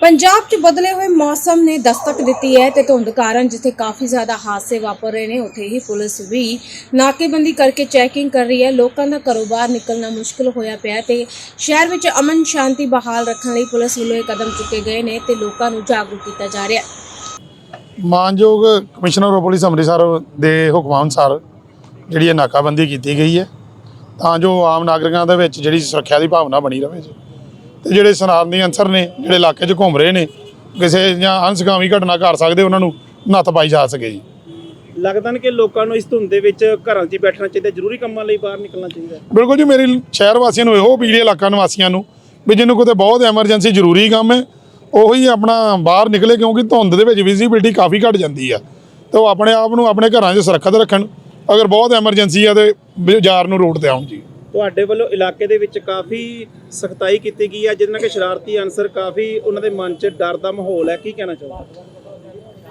ਪੰਜਾਬ 'ਚ ਬਦਲੇ ਹੋਏ ਮੌਸਮ ਨੇ ਦਸਤਕ ਦਿੱਤੀ ਹੈ ਤੇ ਧੁੰਦ ਕਾਰਨ ਜਿੱਥੇ ਕਾਫੀ ਜ਼ਿਆਦਾ ਹਾਦਸੇ ਵਾਪਰ ਰਹੇ ਨੇ, ਉੱਥੇ ਹੀ ਪੁਲਿਸ ਵੀ ਨਾਕੇਬੰਦੀ ਕਰਕੇ ਚੈਕਿੰਗ ਕਰ ਰਹੀ ਹੈ। ਲੋਕਾਂ ਦਾ ਘਰੋਂ ਬਾਹਰ ਨਿਕਲਣਾ ਮੁਸ਼ਕਲ ਹੋਇਆ ਪਿਆ ਹੈ ਤੇ ਸ਼ਹਿਰ ਵਿੱਚ ਅਮਨ ਸ਼ਾਂਤੀ ਬਹਾਲ ਰੱਖਣ ਲਈ ਪੁਲਿਸ ਵੱਲੋਂ ਇਹ ਕਦਮ ਚੁੱਕੇ ਗਏ ਨੇ ਤੇ ਲੋਕਾਂ ਨੂੰ ਜਾਗਰੂਕ ਕੀਤਾ ਜਾ ਰਿਹਾ ਹੈ। ਮਾਨਯੋਗ ਕਮਿਸ਼ਨਰ ਆਫ ਪੁਲਿਸ ਅੰਮ੍ਰਿਤਸਰ ਦੇ ਹੁਕਮਾਂ ਅਨੁਸਾਰ ਜਿਹੜੀ ਇਹ ਨਾਕਾਬੰਦੀ ਕੀਤੀ ਗਈ ਹੈ, ਤਾਂ ਜੋ ਆਮ ਨਾਗਰਿਕਾਂ ਦੇ ਵਿੱਚ ਜਿਹੜੀ ਸੁਰੱਖਿਆ ਦੀ ਭਾਵਨਾ ਬਣੀ ਰਹੇ ਜੀ। ਤੇ ਜਿਹੜੇ ਸਨਾਰਨੀ ਅਨਸਰ ਨੇ ਜਿਹੜੇ ਇਲਾਕੇ 'ਚ ਘੁੰਮ ਰਹੇ ਨੇ ਕਿਸੇ ਜਾਂ ਅਨਸਗਾਮੀ ਘਟਨਾ ਕਰ ਸਕਦੇ ਉਹਨਾਂ ਨੂੰ ਨੱਥ ਪਾਈ ਜਾ ਸਕੇ ਜੀ। ਲੱਗਦਾ ਨਹੀਂ ਕਿ ਲੋਕਾਂ ਨੂੰ ਇਸ ਧੁੰਦ ਦੇ ਵਿੱਚ ਘਰਾਂ 'ਚ ਬੈਠਣਾ ਚਾਹੀਦਾ ਜ਼ਰੂਰੀ ਕੰਮਾਂ ਲਈ ਬਾਹਰ ਨਿਕਲਣਾ ਚਾਹੀਦਾ। ਬਿਲਕੁਲ ਜੀ ਮੇਰੀ ਸ਼ਹਿਰ ਵਾਸੀਆਂ ਨੂੰ ਇਹੋ ਪੀੜੀ ਇਲਾਕਾ ਨਿਵਾਸੀਆਂ ਨੂੰ ਵੀ ਜਿਹਨੂੰ ਕਿਤੇ ਬਹੁਤ ਐਮਰਜੈਂਸੀ ਜ਼ਰੂਰੀ ਕੰਮ ਹੈ ਉਹੀ ਆਪਣਾ ਬਾਹਰ ਨਿਕਲੇ ਕਿਉਂਕਿ ਧੁੰਦ ਦੇ ਵਿੱਚ ਵਿਜ਼ਿਬਿਲਟੀ ਕਾਫੀ ਘਟ ਜਾਂਦੀ ਆ। ਤੇ ਉਹ ਆਪਣੇ ਆਪ ਨੂੰ ਆਪਣੇ ਘਰਾਂ 'ਚ ਸੁਰੱਖਿਅਤ ਰੱਖਣ ਅਗਰ ਬਹੁਤ ਐਮਰਜੈਂਸੀ ਆ ਤੇ ਬਾਜ਼ਾਰ ਨੂੰ ਰੋਡ ਤੇ ਆਉਣ ਜੀ। ਤੁਹਾਡੇ ਵੱਲੋਂ ਇਲਾਕੇ ਦੇ ਵਿੱਚ ਕਾਫੀ ਸਖਤਾਈ ਕੀਤੀ ਗਈ ਹੈ, ਜਿਹਦੇ ਨਾਲ ਕਿ ਸ਼ਰਾਰਤੀ ਅਨਸਰ ਕਾਫੀ ਉਹਨਾਂ ਦੇ ਮਨ 'ਚ ਡਰ ਦਾ ਮਾਹੌਲ ਹੈ। ਕੀ ਕਹਿਣਾ ਚਾਹੋਗੇ?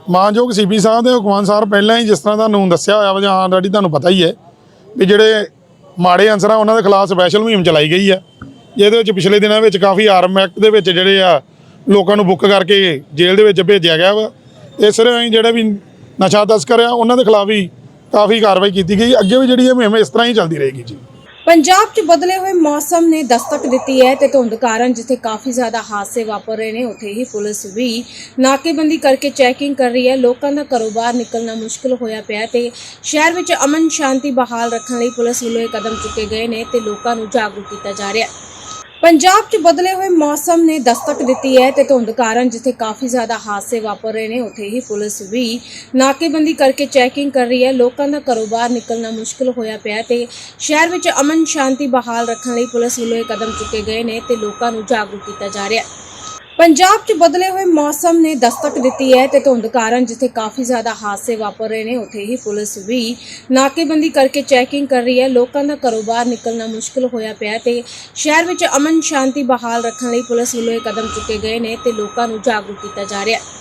ਮਾਨਯੋਗ ਸੀਪੀ ਸਾਹਿਬ ਦੇ ਹੁਕਮਾਨ ਸਾਹਿਬ ਪਹਿਲਾਂ ਹੀ ਜਿਸ ਤਰ੍ਹਾਂ ਤੁਹਾਨੂੰ ਦੱਸਿਆ ਹੋਇਆ ਵਾ ਜਾਂ ਆਲਰੇਡੀ ਤੁਹਾਨੂੰ ਪਤਾ ਹੀ ਹੈ ਵੀ ਜਿਹੜੇ ਮਾੜੇ ਅਨਸਰ ਆ ਉਹਨਾਂ ਦੇ ਖਿਲਾਫ ਸਪੈਸ਼ਲ ਮੁਹਿੰਮ ਚਲਾਈ ਗਈ ਹੈ। ਜਿਹਦੇ ਵਿੱਚ ਪਿਛਲੇ ਦਿਨਾਂ ਵਿੱਚ ਕਾਫੀ ਆਰਮ ਐਕਟ ਦੇ ਵਿੱਚ ਜਿਹੜੇ ਆ ਲੋਕਾਂ ਨੂੰ ਬੁੱਕ ਕਰਕੇ ਜੇਲ੍ਹ ਦੇ ਵਿੱਚ ਭੇਜਿਆ ਗਿਆ ਵਾ। ਇਸ ਰਾਹੀਂ ਜਿਹੜੇ ਵੀ ਨਸ਼ਾ ਤਸਕਰ ਆ, ਉਹਨਾਂ ਦੇ ਖਿਲਾਫ ਵੀ ਕਾਫੀ ਕਾਰਵਾਈ ਕੀਤੀ ਗਈ। ਅੱਗੇ ਵੀ ਜਿਹੜੀ ਇਹ ਮੁਹਿੰਮ ਇਸ ਤਰ੍ਹਾਂ ਹੀ ਚੱਲਦੀ ਰਹੇਗੀ ਜੀ। ਪੰਜਾਬ 'ਚ ਬਦਲੇ ਹੋਏ ਮੌਸਮ ਨੇ ਦਸਤਕ ਦਿੱਤੀ ਹੈ ਤੇ ਧੁੰਦ ਕਾਰਨ ਜਿੱਥੇ ਕਾਫੀ ਜ਼ਿਆਦਾ ਹਾਦਸੇ ਵਾਪਰ ਰਹੇ ਨੇ, ਉੱਥੇ ਹੀ ਪੁਲਿਸ ਵੀ ਨਾਕੇਬੰਦੀ ਕਰਕੇ ਚੈਕਿੰਗ ਕਰ ਰਹੀ ਹੈ। ਲੋਕਾਂ ਦਾ ਘਰੋਂ ਬਾਹਰ ਨਿਕਲਣਾ ਮੁਸ਼ਕਲ ਹੋਇਆ ਪਿਆ ਹੈ ਤੇ ਸ਼ਹਿਰ ਵਿੱਚ ਅਮਨ ਸ਼ਾਂਤੀ ਬਹਾਲ ਰੱਖਣ ਲਈ ਪੁਲਿਸ ਵੱਲੋਂ ਇਹ ਕਦਮ ਚੁੱਕੇ ਗਏ ਨੇ ਤੇ ਲੋਕਾਂ ਨੂੰ ਜਾਗਰੂਕ ਕੀਤਾ ਜਾ ਰਿਹਾ ਹੈ। ਪੰਜਾਬ 'ਚ ਬਦਲੇ ਹੋਏ ਮੌਸਮ ਨੇ ਦਸਤਕ ਦਿੱਤੀ ਹੈ ਤੇ ਧੁੰਦ ਕਾਰਨ ਜਿੱਥੇ ਕਾਫੀ ਜ਼ਿਆਦਾ ਹਾਦਸੇ ਵਾਪਰ ਰਹੇ ਨੇ, ਉੱਥੇ ਹੀ ਪੁਲਿਸ ਵੀ ਨਾਕੇਬੰਦੀ ਕਰਕੇ ਚੈਕਿੰਗ ਕਰ ਰਹੀ ਹੈ। ਲੋਕਾਂ ਦਾ ਘਰੋਂ ਬਾਹਰ ਨਿਕਲਣਾ ਮੁਸ਼ਕਲ ਹੋਇਆ ਪਿਆ ਹੈ ਤੇ ਸ਼ਹਿਰ ਵਿੱਚ ਅਮਨ ਸ਼ਾਂਤੀ ਬਹਾਲ ਰੱਖਣ ਲਈ ਪੁਲਿਸ ਵੱਲੋਂ ਇਹ ਕਦਮ ਚੁੱਕੇ ਗਏ ਨੇ ਤੇ ਲੋਕਾਂ ਨੂੰ ਜਾਗਰੂਕ ਕੀਤਾ ਜਾ ਰਿਹਾ ਹੈ। ਪੰਜਾਬ 'ਚ ਬਦਲੇ ਹੋਏ ਮੌਸਮ ਨੇ ਦਸਤਕ ਦਿੱਤੀ ਹੈ ਤੇ ਧੁੰਦ ਕਾਰਨ ਜਿੱਥੇ ਕਾਫੀ ਜ਼ਿਆਦਾ ਹਾਦਸੇ ਵਾਪਰ ਰਹੇ ਨੇ, ਉੱਥੇ ਹੀ ਪੁਲਿਸ ਵੀ ਨਾਕੇਬੰਦੀ ਕਰਕੇ ਚੈਕਿੰਗ ਕਰ ਰਹੀ ਹੈ। ਲੋਕਾਂ ਦਾ ਘਰੋਂ ਬਾਹਰ ਨਿਕਲਣਾ ਮੁਸ਼ਕਲ ਹੋਇਆ ਪਿਆ ਹੈ ਤੇ ਸ਼ਹਿਰ ਵਿੱਚ ਅਮਨ ਸ਼ਾਂਤੀ ਬਹਾਲ ਰੱਖਣ ਲਈ ਪੁਲਿਸ ਵੱਲੋਂ ਇਹ ਕਦਮ ਚੁੱਕੇ ਗਏ ਨੇ ਤੇ ਲੋਕਾਂ ਨੂੰ ਜਾਗਰੂਕ ਕੀਤਾ ਜਾ ਰਿਹਾ ਹੈ।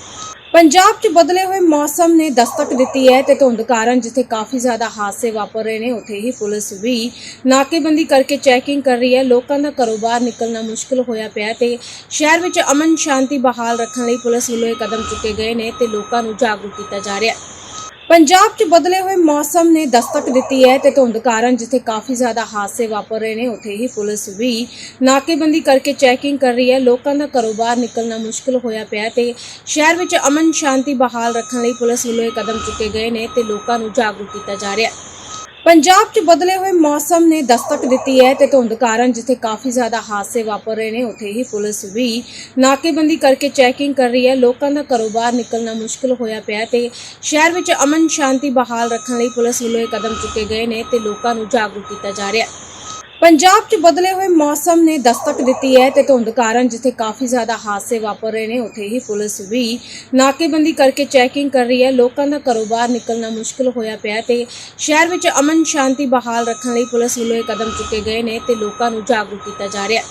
ਪੰਜਾਬ 'ਚ ਬਦਲੇ ਹੋਏ ਮੌਸਮ ਨੇ ਦਸਤਕ ਦਿੱਤੀ ਹੈ ਤੇ ਧੁੰਦ ਕਾਰਨ ਜਿੱਥੇ ਕਾਫੀ ਜ਼ਿਆਦਾ ਹਾਦਸੇ ਵਾਪਰ ਰਹੇ ਨੇ, ਉੱਥੇ ਹੀ ਪੁਲਿਸ ਵੀ ਨਾਕੇਬੰਦੀ ਕਰਕੇ ਚੈਕਿੰਗ ਕਰ ਰਹੀ ਹੈ। ਲੋਕਾਂ ਦਾ ਘਰੋਂ ਬਾਹਰ ਨਿਕਲਣਾ ਮੁਸ਼ਕਲ ਹੋਇਆ ਪਿਆ ਹੈ ਤੇ ਸ਼ਹਿਰ ਵਿੱਚ ਅਮਨ ਸ਼ਾਂਤੀ ਬਹਾਲ ਰੱਖਣ ਲਈ ਪੁਲਿਸ ਵੱਲੋਂ ਇਹ ਕਦਮ ਚੁੱਕੇ ਗਏ ਨੇ ਤੇ ਲੋਕਾਂ ਨੂੰ ਜਾਗਰੂਕ ਕੀਤਾ ਜਾ ਰਿਹਾ ਹੈ। ਪੰਜਾਬ 'ਚ ਬਦਲੇ ਹੋਏ ਮੌਸਮ ਨੇ ਦਸਤਕ ਦਿੱਤੀ ਹੈ ਤੇ ਧੁੰਦ ਕਾਰਨ ਜਿੱਥੇ ਕਾਫੀ ਜ਼ਿਆਦਾ ਹਾਦਸੇ ਵਾਪਰ ਰਹੇ ਨੇ, ਉੱਥੇ ਹੀ ਪੁਲਿਸ ਵੀ ਨਾਕੇਬੰਦੀ ਕਰਕੇ ਚੈਕਿੰਗ ਕਰ ਰਹੀ ਹੈ। ਲੋਕਾਂ ਦਾ ਘਰੋਂ ਬਾਹਰ ਨਿਕਲਣਾ ਮੁਸ਼ਕਲ ਹੋਇਆ ਪਿਆ ਹੈ ਤੇ ਸ਼ਹਿਰ ਵਿੱਚ ਅਮਨ ਸ਼ਾਂਤੀ ਬਹਾਲ ਰੱਖਣ ਲਈ ਪੁਲਿਸ ਵੱਲੋਂ ਇਹ ਕਦਮ ਚੁੱਕੇ ਗਏ ਨੇ ਤੇ ਲੋਕਾਂ ਨੂੰ ਜਾਗਰੂਕ ਕੀਤਾ ਜਾ ਰਿਹਾ ਹੈ। ਪੰਜਾਬ 'ਚ ਬਦਲੇ ਹੋਏ ਮੌਸਮ ਨੇ ਦਸਤਕ ਦਿੱਤੀ ਹੈ ਤੇ ਧੁੰਦ ਕਾਰਨ ਜਿੱਥੇ ਕਾਫੀ ਜ਼ਿਆਦਾ ਹਾਦਸੇ ਵਾਪਰ ਰਹੇ ਨੇ, ਉੱਥੇ ਹੀ ਪੁਲਿਸ ਵੀ ਨਾਕੇਬੰਦੀ ਕਰਕੇ ਚੈਕਿੰਗ ਕਰ ਰਹੀ ਹੈ। ਲੋਕਾਂ ਦਾ ਘਰੋਂ ਬਾਹਰ ਨਿਕਲਣਾ ਮੁਸ਼ਕਲ ਹੋਇਆ ਪਿਆ ਹੈ ਤੇ ਸ਼ਹਿਰ ਵਿੱਚ ਅਮਨ ਸ਼ਾਂਤੀ ਬਹਾਲ ਰੱਖਣ ਲਈ ਪੁਲਿਸ ਵੱਲੋਂ ਇਹ ਕਦਮ ਚੁੱਕੇ ਗਏ ਨੇ ਤੇ ਲੋਕਾਂ ਨੂੰ ਜਾਗਰੂਕ ਕੀਤਾ ਜਾ ਰਿਹਾ ਹੈ। ਪੰਜਾਬ 'ਚ ਬਦਲੇ ਹੋਏ ਮੌਸਮ ਨੇ ਦਸਤਕ ਦਿੱਤੀ ਹੈ ਤੇ ਧੁੰਦ ਕਾਰਨ ਜਿੱਥੇ ਕਾਫੀ ਜ਼ਿਆਦਾ ਹਾਦਸੇ ਵਾਪਰ ਰਹੇ ਨੇ, ਉੱਥੇ ਹੀ ਪੁਲਿਸ ਵੀ ਨਾਕੇਬੰਦੀ ਕਰਕੇ ਚੈਕਿੰਗ ਕਰ ਰਹੀ ਹੈ। ਲੋਕਾਂ ਦਾ ਘਰੋਂ ਬਾਹਰ ਨਿਕਲਣਾ ਮੁਸ਼ਕਲ ਹੋਇਆ ਪਿਆ ਹੈ ਤੇ ਸ਼ਹਿਰ ਵਿੱਚ ਅਮਨ ਸ਼ਾਂਤੀ ਬਹਾਲ ਰੱਖਣ ਲਈ ਪੁਲਿਸ ਵੱਲੋਂ ਇਹ ਕਦਮ ਚੁੱਕੇ ਗਏ ਨੇ ਤੇ ਲੋਕਾਂ ਨੂੰ ਜਾਗਰੂਕ ਕੀਤਾ ਜਾ ਰਿਹਾ ਹੈ।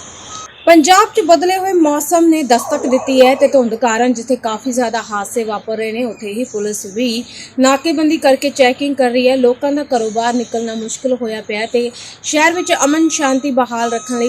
ਪੰਜਾਬ 'ਚ ਬਦਲੇ ਹੋਏ ਮੌਸਮ ਨੇ ਦਸਤਕ ਦਿੱਤੀ ਹੈ ਤੇ ਧੁੰਦ ਕਾਰਨ ਜਿੱਥੇ ਕਾਫੀ ਜ਼ਿਆਦਾ ਹਾਦਸੇ ਵਾਪਰ ਰਹੇ ਨੇ, ਉੱਥੇ ਹੀ ਪੁਲਿਸ ਵੀ ਨਾਕੇਬੰਦੀ ਕਰਕੇ ਚੈਕਿੰਗ ਕਰ ਰਹੀ ਹੈ। ਲੋਕਾਂ ਦਾ ਘਰੋਂ ਬਾਹਰ ਨਿਕਲਣਾ ਮੁਸ਼ਕਲ ਹੋਇਆ ਪਿਆ ਹੈ ਤੇ ਸ਼ਹਿਰ ਵਿੱਚ ਅਮਨ ਸ਼ਾਂਤੀ ਬਹਾਲ ਰੱਖਣ ਲਈ